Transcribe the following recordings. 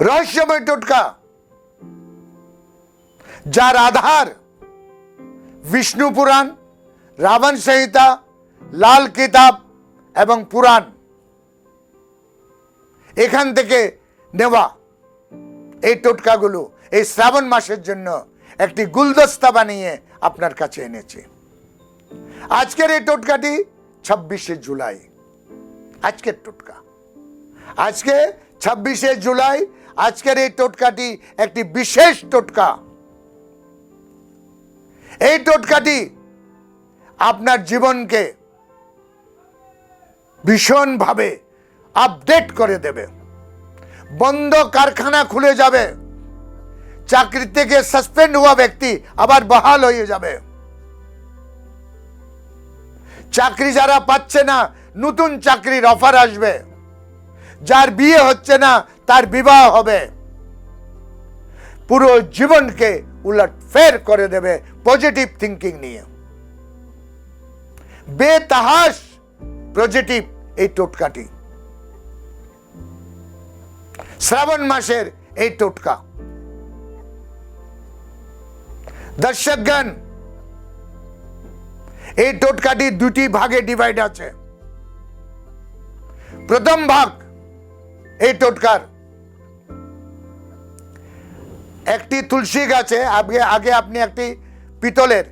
রহস্যময় টোটকা, যার আধার বিষ্ণু পুরাণ, রাবণ সংহিতা, লাল কিতাব এবং পুরাণ। এখান থেকে নেওয়া এই টোটকাগুলো এই শ্রাবণ মাসের জন্য একটি গুলদস্তা বানিয়ে আপনার কাছে এনেছি। আজকের এই টোটকাটি ছাব্বিশে জুলাই। আজকের টোটকা। আজকে ছাব্বিশে জুলাই আজকের এই টোটকাটি একটি বিশেষ টোটকা। এই টোটকাটি আপনার জীবনকে ভীষণভাবে আপডেট করে দেবে। বন্ধ কারখানা খুলে যাবে। চাকরি থেকে সাসপেন্ড হওয়া ব্যক্তি আবার বহাল হয়ে যাবে। চাকরি যারা পাচ্ছে না, নতুন চাকরির অফার আসবে। যার বিয়ে হচ্ছে না, তার বিবাহ হবে। পুরো জীবনকে উলট ফের করে দেবে পজিটিভ থিঙ্কিং নিয়ে। বেতাহাস পজিটিভ এই টোটকাটি। শ্রাবণ মাসের এই টোটকা। দর্শকগণ, এই টোটকাটি দুটি ভাগে ডিভাইড আছে। প্রথম ভাগ এই টোটকার। একটি তুলসী গাছে আগে আগে আপনি একটি পিতলের,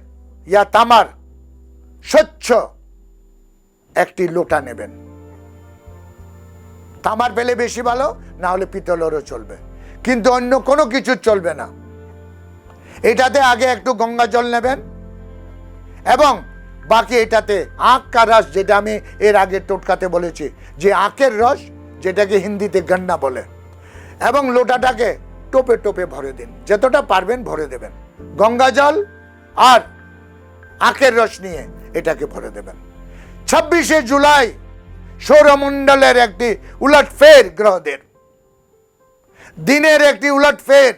ইয়া তামার স্বচ্ছ একটি লোটা নেবেন। তামার পেলে বেশি ভালো, না হলে পিতলেরও চলবে। কিন্তু অন্য কোনো কিছু চলবে না। এটাতে আগে একটু গঙ্গা জল নেবেন এবং বাকি এটাতে আখ কা রস, যেটা আমি এর আগে টোটকাতে বলেছি, যে আখের রস যেটাকে হিন্দিতে গন্না বলে। এবং লোটাটাকে টোপে টোপে ভরে দিন। যতটা পারবেন ভরে দেবেন। গঙ্গা জল আর আখের রস নিয়ে এটাকে ভরে দেবেন। ছাব্বিশে জুলাই সৌরমণ্ডলের একটি উলট ফের গ্রহদের। দিনের একটি উলট ফের।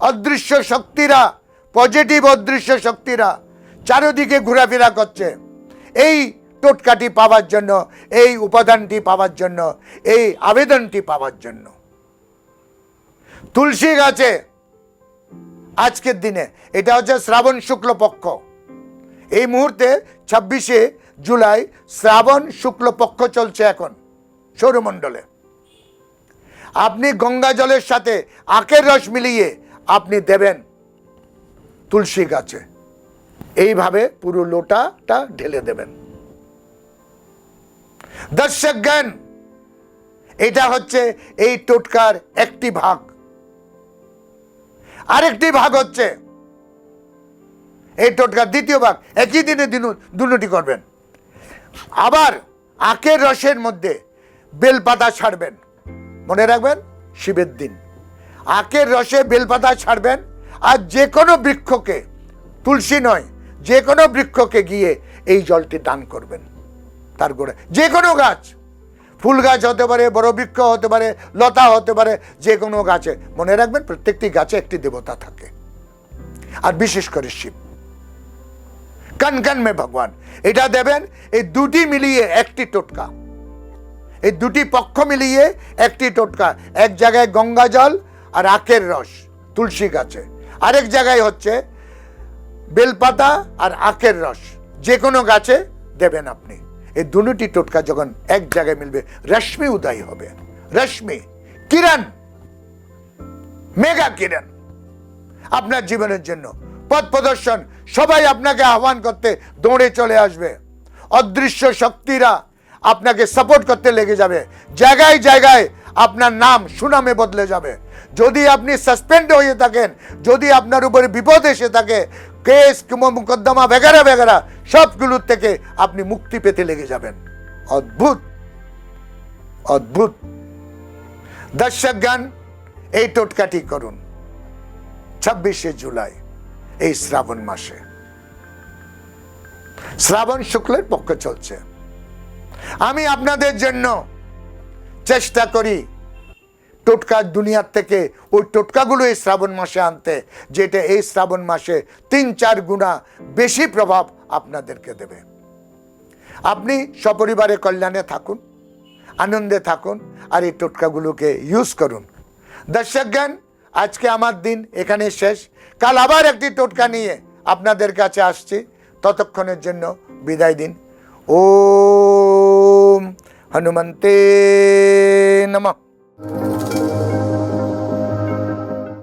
অদৃশ্য শক্তিরা পজিটিভ অদৃশ্য শক্তিরা চারিদিকে ঘোরাফেরা করছে। এই টোটকাটি পাওয়ার জন্য, এই উপাদানটি পাওয়ার জন্য, এই আবেদনটি পাওয়ার জন্য। তুলসী গাছে আজকের দিনে, এটা হচ্ছে শ্রাবণ শুক্লপক্ষ। এই মুহূর্তে ছাব্বিশে জুলাই শ্রাবণ শুক্লপক্ষ চলছে এখন, সৌরমণ্ডলে। আপনি গঙ্গা জলের সাথে আখের রস মিলিয়ে আপনি দেবেন তুলসী গাছে। এইভাবে পুরো লোটাটা ঢেলে দেবেন। দর্শক জ্ঞান এটা হচ্ছে এই টোটকার একটি ভাগ। আরেকটি ভাগ হচ্ছে এই টোটকার দ্বিতীয় ভাগ। একই দিনে দুটি করবেন। আবার আখের রসের মধ্যে বেলপাতা ছাড়বেন। মনে রাখবেন, শিবের দিন। আখের রসে বেলপাতা ছাড়বেন আর যে কোনো বৃক্ষকে, তুলসী নয় যে কোনো বৃক্ষকে গিয়ে এই জলটি দান করবেন। তার গোড়ায় যে কোনো গাছ, ফুল গাছ হতে পারে, বড় বৃক্ষ হতে পারে, লতা হতে পারে, যে কোনো গাছে। মনে রাখবেন, প্রত্যেকটি গাছে একটি দেবতা থাকে। আর বিশেষ করে শিব। কন কন মে ভগবান। এটা দেবেন, এই দুটি মিলিয়ে একটি টোটকা। এই দুটি পক্ষ মিলিয়ে একটি টোটকা। এক জায়গায় গঙ্গা জল আর আখের রস, তুলসী গাছে। আরেক জায়গায় হচ্ছে বেলপাতা আর আখের রস। যে কোনো গাছে দেবেন আপনি। এই দুটি টোটকা যখন এক জায়গায় মিলবে, রশ্মি উদয় হবে। রশ্মি, কিরণ, মেগা কিরণ। আপনার জীবনের জন্য পথ প্রদর্শন, সবাই আপনাকে আহ্বান করতে দৌড়ে চলে আসবে। অদৃশ্য শক্তিরা আপনাকে সাপোর্ট করতে লেগে যাবে। জায়গায় জায়গায় আপনার নাম, সুনামে বদলে যাবে। যদি আপনি সাসপেন্ড হয়ে থাকেন, যদি আপনার উপরে বিপদ এসে থাকে কেস কিংবা মোকদ্দমা বেগারা বেগারা সবগুলোর থেকে আপনি মুক্তি পেতে লেগে যাবেন। অদ্ভুত। অদ্ভুত। দর্শকগণ, এই টোটকাটি করুন। ছাব্বিশে জুলাই, এই শ্রাবণ মাসে। শ্রাবণ শুক্লের পক্ষে চলছে। আমি আপনাদের জন্য চেষ্টা করি টোটকার দুনিয়ার থেকে ওই টোটকাগুলো এই শ্রাবণ মাসে আনতে, যেটা এই শ্রাবণ মাসে তিন চার গুণা বেশি প্রভাব আপনাদেরকে দেবে। আপনি সপরিবারে কল্যাণে থাকুন, আনন্দে থাকুন, আর এই টোটকাগুলোকে ইউজ করুন। দর্শক জ্ঞান আজকে আমার দিন এখানে শেষ। কাল আবার একটি টোটকা নিয়ে আপনাদের কাছে আসছি। ততক্ষণের জন্য বিদায় দিন। ও হনুমন্তে নমঃ।